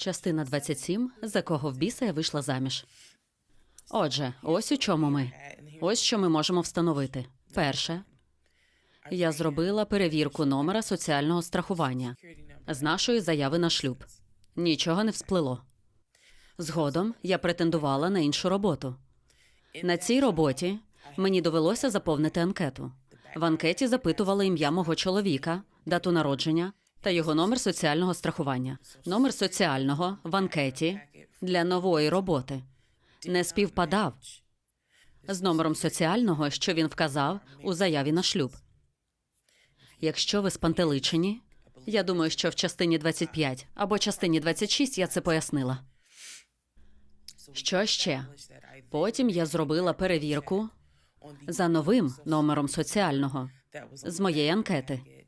Частина 27. За кого в біса я вийшла заміж. Отже, ось у чому ми. Ось що ми можемо встановити. Перше, я зробила перевірку номера соціального страхування з нашої заяви на шлюб. Нічого не всплило. Згодом я претендувала на іншу роботу. На цій роботі мені довелося заповнити анкету. В анкеті запитували ім'я мого чоловіка, дату народження та його номер соціального страхування. Номер соціального в анкеті для нової роботи не співпадав з номером соціального, що він вказав у заяві на шлюб. Якщо ви спантеличені, я думаю, що в частині 25 або частині 26 я це пояснила. Що ще? Потім я зробила перевірку за новим номером соціального з моєї анкети.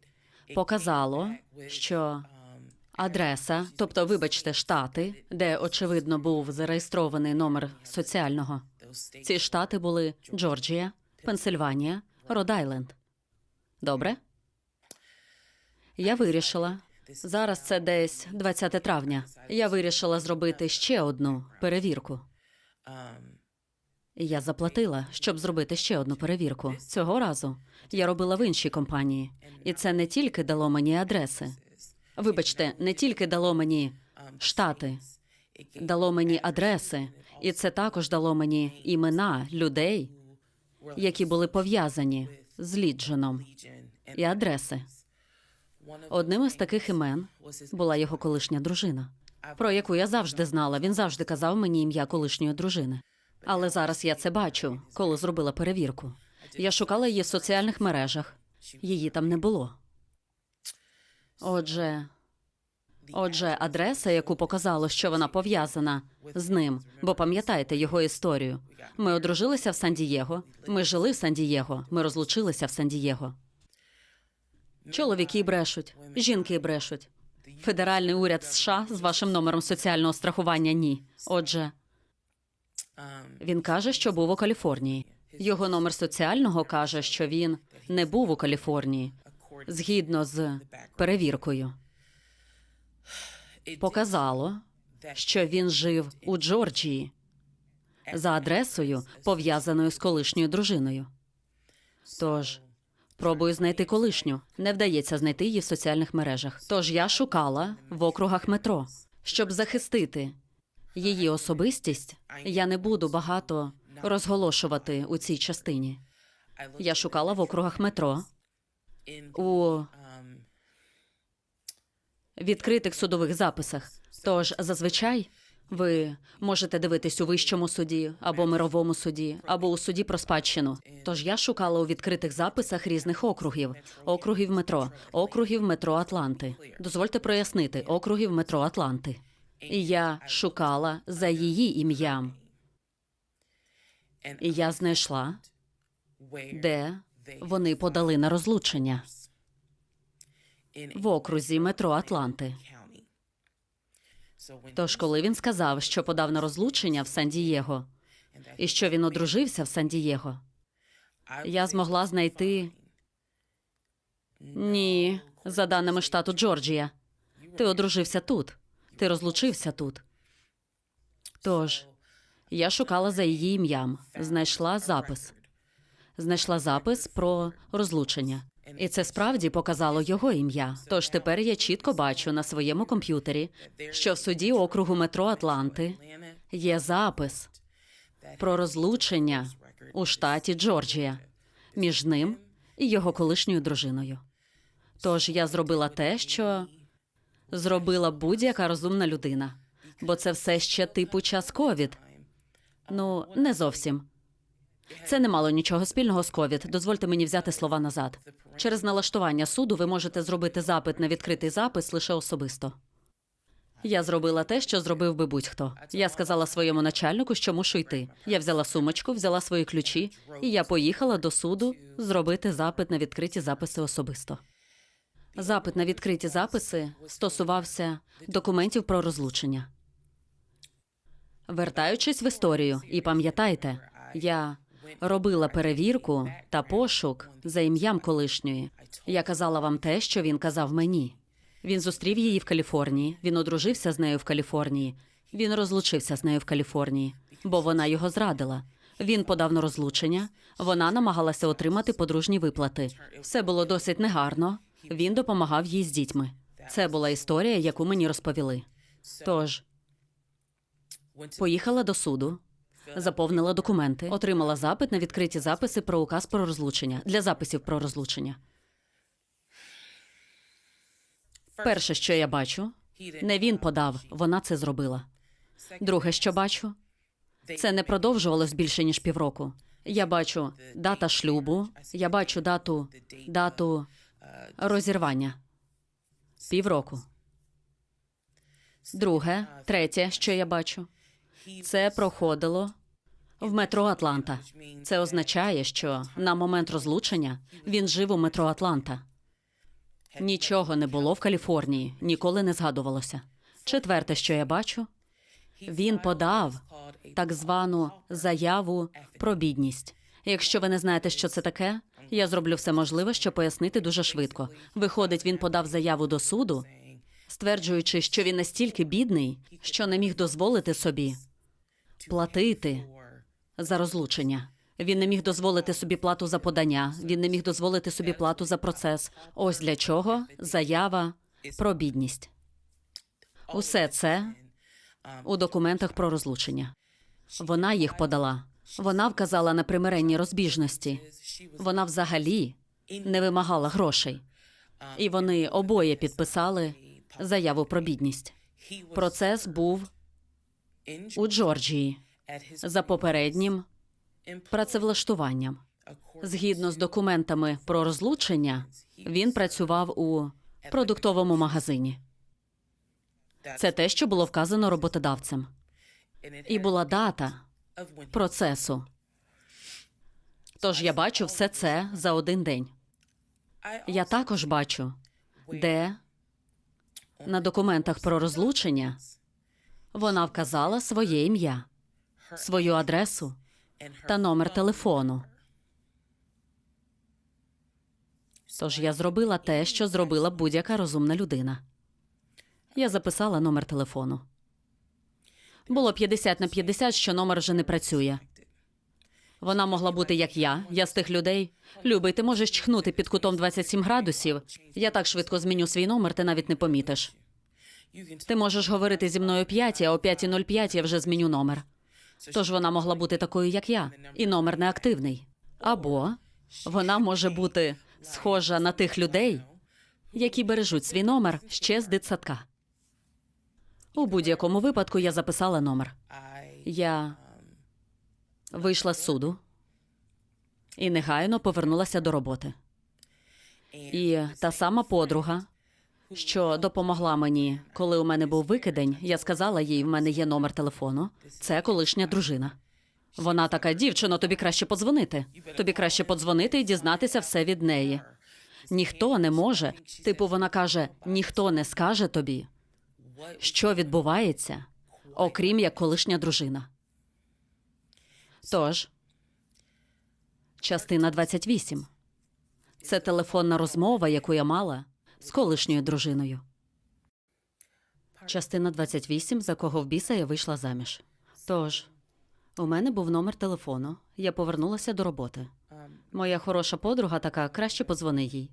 Показало, що адреса, тобто, вибачте, штати, де очевидно був зареєстрований номер соціального. Ці штати були Джорджія, Пенсильванія, Род-Айленд. Добре? Я вирішила. Зараз це десь 20 травня. Я вирішила зробити ще одну перевірку. Я заплатила, щоб зробити ще одну перевірку. Цього разу я робила в іншій компанії, і це не тільки дало мені адреси. Вибачте, не тільки дало мені штати, дало мені адреси, і це також дало мені імена людей, які були пов'язані з Лідженом, і адреси. Одним із таких імен була його колишня дружина, про яку я завжди знала. Він завжди казав мені ім'я колишньої дружини. Але зараз я це бачу, коли зробила перевірку. Я шукала її в соціальних мережах. Її там не було. Отже, отже, адреса, яку показало, що вона пов'язана з ним, бо пам'ятаєте його історію. Ми одружилися в Сан-Дієго, ми жили в Сан-Дієго, ми розлучилися в Сан-Дієго. Чоловіки брешуть, жінки брешуть. Федеральний уряд США з вашим номером соціального страхування ні. Отже, він каже, що був у Каліфорнії. Його номер соціального каже, що він не був у Каліфорнії згідно з перевіркою. Показало, що він жив у Джорджії за адресою, пов'язаною з колишньою дружиною. Тож пробую знайти колишню. Не вдається знайти її в соціальних мережах. Тож я шукала в округах метро, щоб захистити її особистість. Я не буду багато розголошувати у цій частині. Я шукала в округах метро у відкритих судових записах. Тож зазвичай ви можете дивитись у вищому суді або мировому суді, або у суді про спадщину. Тож я шукала у відкритих записах різних округів, округів метро, округів метро Атланти. Дозвольте прояснити округів метро Атланти. І я шукала за її ім'ям. І я знайшла, де вони подали на розлучення в окрузі метро Атланти. Тож, коли він сказав, що подав на розлучення в Сан-Дієго, і що він одружився в Сан-Дієго, я змогла знайти ні, за даними штату Джорджія. Ти одружився тут, ти розлучився тут. Тож я шукала за її ім'ям, знайшла запис. Знайшла запис про розлучення. І це справді показало його ім'я. Тож тепер я чітко бачу на своєму комп'ютері, що в суді округу метро Атланти є запис про розлучення у штаті Джорджія між ним і його колишньою дружиною. Тож я зробила те, що зробила будь-яка розумна людина, бо це все ще типу час ковід. Ну, не зовсім. Це не мало нічого спільного з ковід. Дозвольте мені взяти слова назад. Через налаштування суду ви можете зробити запит на відкритий запис лише особисто. Я зробила те, що зробив би будь-хто. Я сказала своєму начальнику, що мушу йти. Я взяла сумочку, взяла свої ключі, і я поїхала до суду зробити запит на відкриті записи особисто. Запит на відкриті записи стосувався документів про розлучення. Вертаючись в історію, і пам'ятайте, я робила перевірку та пошук за ім'ям колишньої. Я казала вам те, що він казав мені. Він зустрів її в Каліфорнії. Він одружився з нею в Каліфорнії. Він розлучився з нею в Каліфорнії, бо вона його зрадила. Він подав на розлучення. Вона намагалася отримати подружні виплати. Все було досить негарно. Він допомагав їй з дітьми. Це була історія, яку мені розповіли. Тож поїхала до суду, заповнила документи, отримала запит на відкриті записи про указ про розлучення для записів про розлучення. Перше, що я бачу, не він подав, вона це зробила. Друге, що бачу, це не продовжувалось більше ніж півроку. Я бачу дата шлюбу, я бачу дату, дату розірвання. Півроку. Друге, третє, що я бачу, це проходило в метро Атланта. Це означає, що на момент розлучення він жив у метро Атланта. Нічого не було в Каліфорнії, ніколи не згадувалося. Четверте, що я бачу, він подав так звану заяву про бідність. Якщо ви не знаєте, що це таке, я зроблю все можливе, щоб пояснити дуже швидко. Виходить, він подав заяву до суду, стверджуючи, що він настільки бідний, що не міг дозволити собі платити за розлучення. Він не міг дозволити собі плату за подання, він не міг дозволити собі плату за процес. Ось для чого заява про бідність. Усе це у документах про розлучення. Вона їх подала. Вона вказала на примиренні розбіжності. Вона взагалі не вимагала грошей. І вони обоє підписали заяву про бідність. Процес був у Джорджії за попереднім працевлаштуванням. Згідно з документами про розлучення, він працював у продуктовому магазині. Це те, що було вказано роботодавцем. І була дата процесу. Тож я бачу все це за один день. Я також бачу, де на документах про розлучення вона вказала своє ім'я, свою адресу та номер телефону. Тож я зробила те, що зробила будь-яка розумна людина. Я записала номер телефону. Було 50 на 50, що номер вже не працює. Вона могла бути як я. Я з тих людей. Любий, ти можеш чхнути під кутом 27 градусів. Я так швидко зміню свій номер, ти навіть не помітиш. Ти можеш говорити зі мною 5, а о 5.05 я вже зміню номер. Тож вона могла бути такою, як я, і номер неактивний. Або вона може бути схожа на тих людей, які бережуть свій номер ще з дитсадка. У будь-якому випадку я записала номер. Я вийшла з суду і негайно повернулася до роботи. І та сама подруга, що допомогла мені, коли у мене був викидень, я сказала їй, в мене є номер телефону. Це колишня дружина. Вона така, дівчино, тобі краще подзвонити. Тобі краще подзвонити і дізнатися все від неї. Ніхто не може. Типу, вона каже: ніхто не скаже тобі, що відбувається, окрім як колишня дружина. Тож, частина 28. Це телефонна розмова, яку я мала з колишньою дружиною. Частина 28, за кого в біса я вийшла заміж. Тож, у мене був номер телефону. Я повернулася до роботи. Моя хороша подруга така, краще подзвони їй.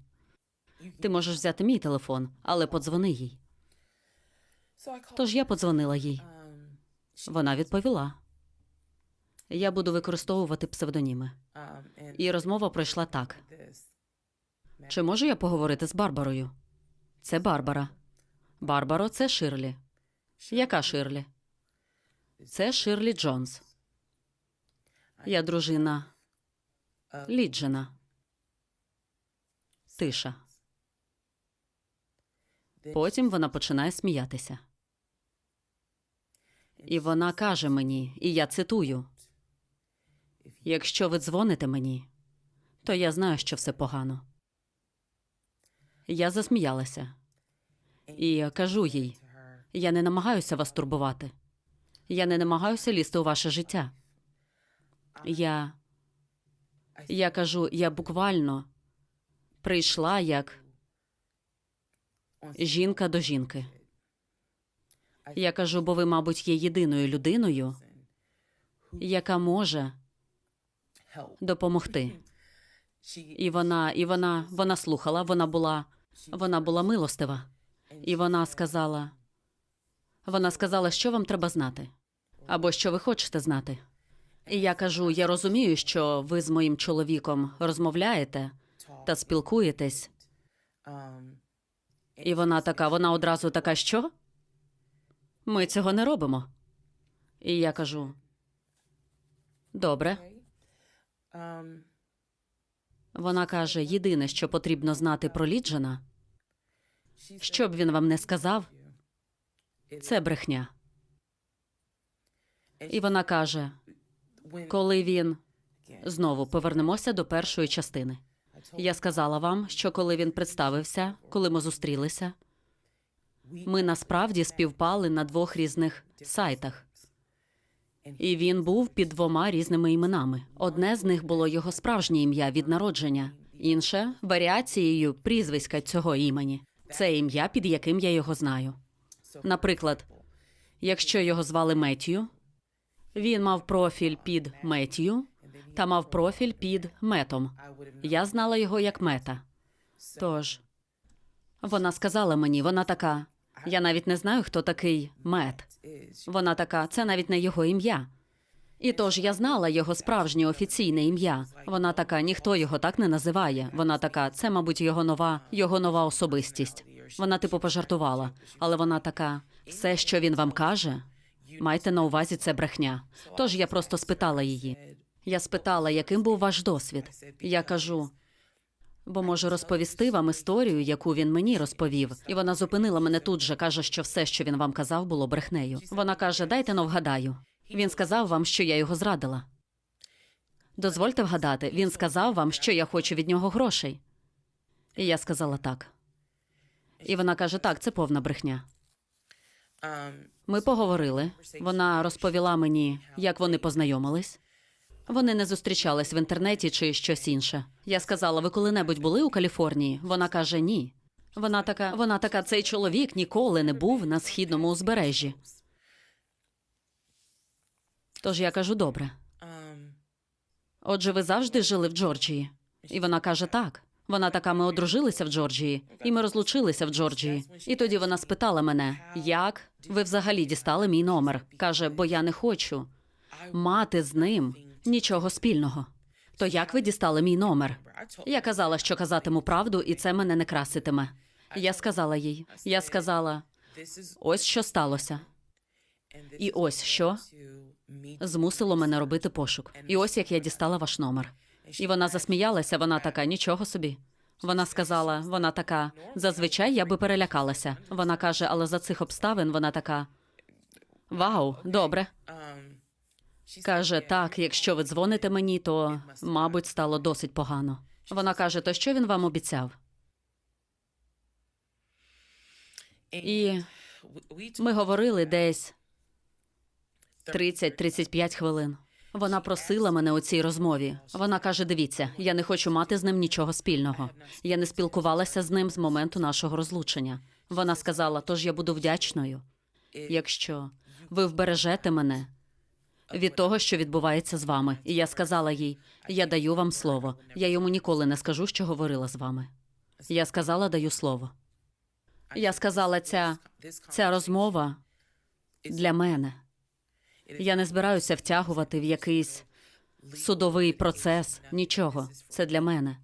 Ти можеш взяти мій телефон, але подзвони їй. Тож я подзвонила їй. Вона відповіла. Я буду використовувати псевдоніми. І розмова пройшла так: чи можу я поговорити з Барбарою? Це Барбара. Барбаро, це Ширлі. Яка Ширлі? Це Ширлі Джонс. Я дружина Ліджена. Тиша. Потім вона починає сміятися. І вона каже мені, і я цитую: якщо ви дзвоните мені, то я знаю, що все погано. Я засміялася і кажу їй: я не намагаюся вас турбувати. Я не намагаюся лізти у ваше життя. Я, я кажу, я буквально прийшла як жінка до жінки. Я кажу, бо ви, мабуть, є єдиною людиною, яка може допомогти. І вона, і вона, вона слухала, вона була, вона була милостива. І вона сказала: вона сказала, що вам треба знати, або що ви хочете знати. І я кажу: я розумію, що ви з моїм чоловіком розмовляєте та спілкуєтесь. І вона така, вона одразу така, що? Ми цього не робимо. І я кажу: добре. Вона каже: єдине, що потрібно знати про Ліджена, що б він вам не сказав, це брехня. І вона каже: коли він знову повернемося до першої частини. Я сказала вам, що коли він представився, коли ми зустрілися, ми насправді співпали на двох різних сайтах. І він був під двома різними іменами. Одне з них було його справжнє ім'я від народження, інше варіацією прізвиська цього імені. Це ім'я, під яким я його знаю. Наприклад, якщо його звали Меттію, він мав профіль під Меттію та мав профіль під Метом. Я знала його як мета. Тож вона сказала мені, вона така. Я навіть не знаю, хто такий мет. Вона така, це навіть не його ім'я. І тож я знала його справжнє офіційне ім'я. Вона така, ніхто його так не називає. Вона така, це, мабуть, його нова, його нова особистість. Вона типу пожартувала, але вона така, все, що він вам каже, майте на увазі це брехня. Тож я просто спитала її. Я спитала, яким був ваш досвід. Я кажу, бо можу розповісти вам історію, яку він мені розповів. І вона зупинила мене тут же, каже, що все, що він вам казав, було брехнею. Вона каже: Дайте но вгадаю. Він сказав вам, що я його зрадила. Дозвольте вгадати, він сказав вам, що я хочу від нього грошей. І я сказала так. І вона каже: так, це повна брехня. Ми поговорили. Вона розповіла мені, як вони познайомились. Вони не зустрічались в інтернеті чи щось інше. Я сказала: ви коли-небудь були у Каліфорнії? Вона каже: ні. Вона така, вона така, цей чоловік ніколи не був на східному узбережжі. Тож я кажу: добре. Отже, ви завжди жили в Джорджії? І вона каже: так. Вона така, ми одружилися в Джорджії, і ми розлучилися в Джорджії. І тоді вона спитала мене, як ви взагалі дістали мій номер? каже, бо я не хочу мати з ним нічого спільного. То як ви дістали мій номер? Я казала, що казатиму правду, і це мене не краситиме. Я сказала їй, я сказала, ось що сталося. І ось що змусило мене робити пошук. І ось як я дістала ваш номер. І вона засміялася, вона така, нічого собі. Вона сказала, вона така, зазвичай я би перелякалася. Вона каже, але за цих обставин вона така. Вау, добре. Каже, так, якщо ви дзвоните мені, то, мабуть, стало досить погано. Вона каже, то що він вам обіцяв? І ми говорили десь 30-35 хвилин. Вона просила мене у цій розмові. Вона каже: дивіться, я не хочу мати з ним нічого спільного. Я не спілкувалася з ним з моменту нашого розлучення. Вона сказала: тож я буду вдячною, якщо ви вбережете мене від того, що відбувається з вами. І я сказала їй: я даю вам слово. Я йому ніколи не скажу, що говорила з вами. Я сказала, даю слово. Я сказала, ця, ця розмова для мене. Я не збираюся втягувати в якийсь судовий процес. Нічого. Це для мене.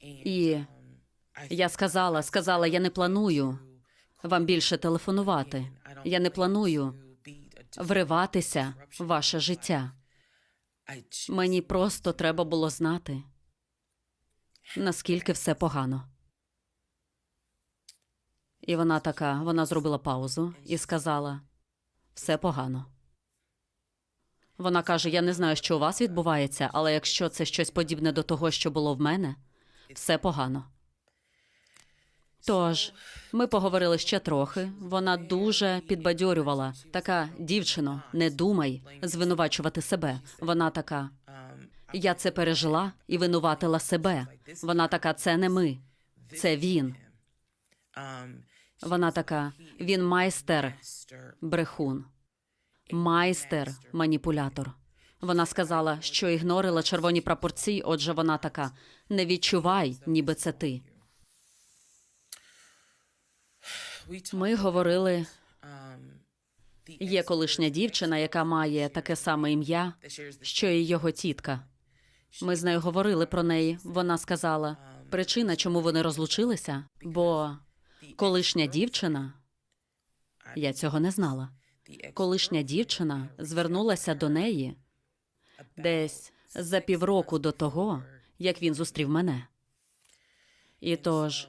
І я сказала, сказала, я не планую вам більше телефонувати. Я не планую вриватися в ваше життя. Мені просто треба було знати, наскільки все погано. І вона така, вона зробила паузу і сказала: все погано. Вона каже: Я не знаю, що у вас відбувається, але якщо це щось подібне до того, що було в мене, все погано. Тож, ми поговорили ще трохи. Вона дуже підбадьорювала. Така дівчино, не думай звинувачувати себе. Вона така. Я це пережила і винуватила себе. Вона така, це не ми, це він. Вона така: він майстер, брехун, майстер, маніпулятор. Вона сказала, що ігнорила червоні прапорці, отже, вона така: не відчувай, ніби це ти. Ми говорили, є колишня дівчина, яка має таке саме ім'я, що і його тітка. Ми з нею говорили про неї. Вона сказала: причина, чому вони розлучилися, бо колишня дівчина, я цього не знала. Колишня дівчина звернулася до неї десь за півроку до того, як він зустрів мене. І тож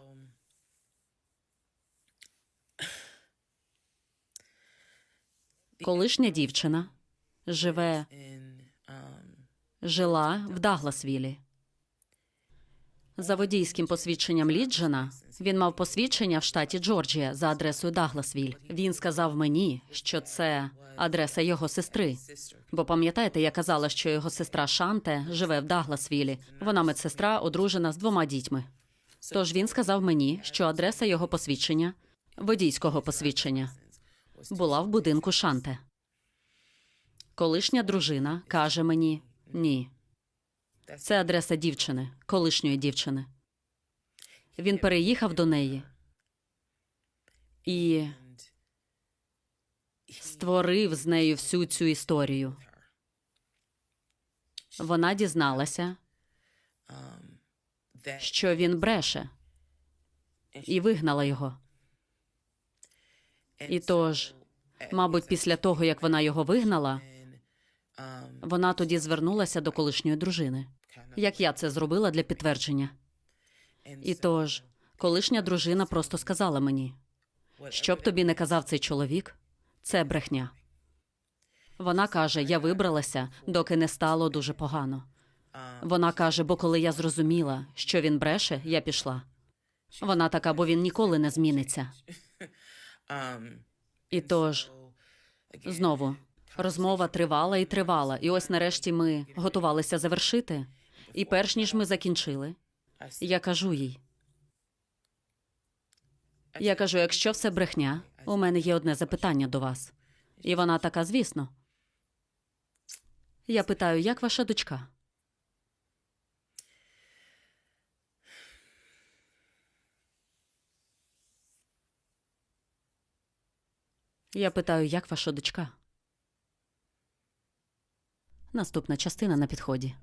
колишня дівчина живе, жила в Дагласвілі. За водійським посвідченням Ліджена він мав посвідчення в штаті Джорджія за адресою Дагласвіль. Він сказав мені, що це адреса його сестри. Бо пам'ятаєте, я казала, що його сестра Шанте живе в Дагласвілі. Вона медсестра, одружена з двома дітьми. Тож він сказав мені, що адреса його посвідчення, водійського посвідчення, була в будинку Шанте. Колишня дружина каже мені ні. Це адреса дівчини, колишньої дівчини. Він переїхав до неї і створив з нею всю цю історію. Вона дізналася, що він бреше, і вигнала його. І тож, мабуть, після того, як вона його вигнала, вона тоді звернулася до колишньої дружини, як я це зробила для підтвердження. І тож, колишня дружина просто сказала мені, що б тобі не казав цей чоловік, це брехня. Вона каже: я вибралася, доки не стало дуже погано. Вона каже, бо коли я зрозуміла, що він бреше, я пішла. Вона така, бо він ніколи не зміниться. І тож, знову, розмова тривала і тривала, і ось нарешті ми готувалися завершити. І перш ніж ми закінчили, я кажу їй. Я кажу, якщо все брехня, у мене є одне запитання до вас. І вона така, звісно. Я питаю, як ваша дочка? Я питаю, як ваша дочка? Наступна частина на підході.